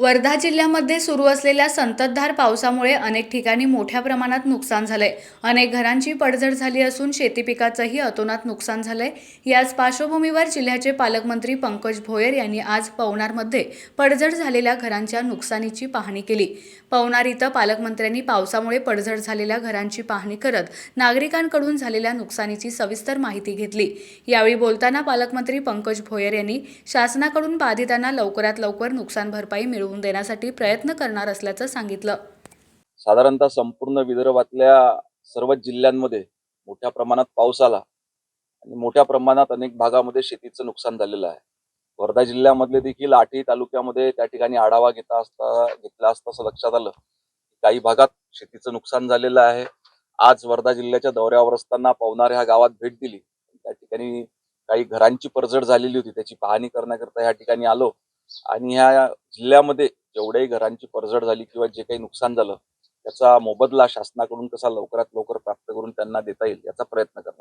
वर्धा जिल्ह्यामध्ये सुरू असलेल्या संततधार पावसामुळे अनेक ठिकाणी मोठ्या प्रमाणात नुकसान झालंय. अनेक घरांची पडझड झाली असून शेती पिकाचंही अतोनात नुकसान झालंय. याच पार्श्वभूमीवर जिल्ह्याचे पालकमंत्री पंकज भोयर यांनी आज पवनारमध्ये पडझड झालेल्या घरांच्या नुकसानीची पाहणी केली. पवनार इथं पालकमंत्र्यांनी पावसामुळे पडझड झालेल्या घरांची पाहणी करत नागरिकांकडून झालेल्या नुकसानीची सविस्तर माहिती घेतली. यावेळी बोलताना पालकमंत्री पंकज भोयर यांनी शासनाकडून बाधितांना लवकरात लवकर नुकसान भरपाई मिळवून देण्यासाठी प्रयत्न करणार असल्याचं सांगितलं. साधारणतः संपूर्ण विदर्भातल्या सर्वच जिल्ह्यांमध्ये मोठ्या प्रमाणात पाऊस आला आणि मोठ्या प्रमाणात अनेक भागामध्ये शेतीचं नुकसान झालेलं आहे. वर्धा जिल्ह्यामधले देखील आठही तालुक्यामध्ये त्या ठिकाणी आढावा घेता असता घेतला असता असं लक्षात आलं. काही भागात शेतीचं नुकसान झालेलं आहे. आज वर्धा जिल्ह्याच्या दौऱ्यावर असताना पवनार ह्या गावात भेट दिली. त्या ठिकाणी काही घरांची पडझड झालेली होती. त्याची पाहणी करण्याकरता या ठिकाणी आलो. आणि ह्या जिल्ह्यामध्ये जेवढ्याही घरांची परझड झाली किंवा जे काही नुकसान झालं त्याचा मोबदला शासनाकडून कसा लवकरात लवकर प्राप्त करून त्यांना देता येईल याचा प्रयत्न करणार.